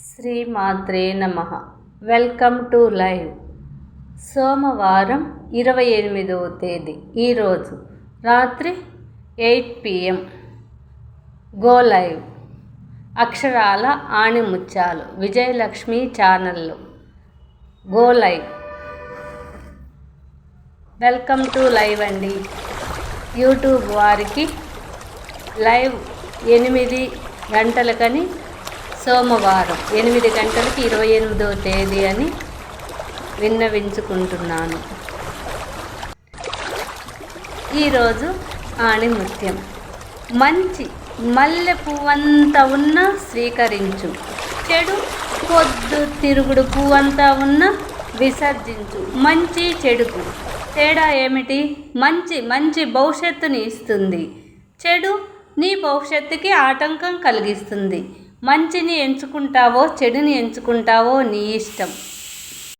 శ్రీమాత్రే నమ. Welcome to live. సోమవారం ఇరవై ఎనిమిదవ తేదీ. ఈరోజు రాత్రి ఎయిట్ పిఎం. Go live. అక్షరాల ఆణిముత్యాలు. విజయలక్ష్మి ఛానల్లో. Go live. Welcome to live అండి. యూట్యూబ్ వారికి లైవ్ ఎనిమిది గంటలకని సోమవారం ఎనిమిది గంటలకి ఇరవై ఎనిమిదవ తేదీ అని విన్నవించుకుంటున్నాను. ఈరోజు ఆణిముత్యం. మంచి మల్లె పువ్వంతా ఉన్న స్వీకరించు. చెడు పొద్దు తిరుగుడు పువ్వంతా ఉన్న విసర్జించు. మంచి చెడుకు. తేడా ఏమిటి? మంచి మంచి భవిష్యత్తుని ఇస్తుంది. చెడు నీ భవిష్యత్తుకి ఆటంకం కలిగిస్తుంది. మంచిని ఎంచుకుంటావో చెడుని ఎంచుకుంటావో నీ ఇష్టం.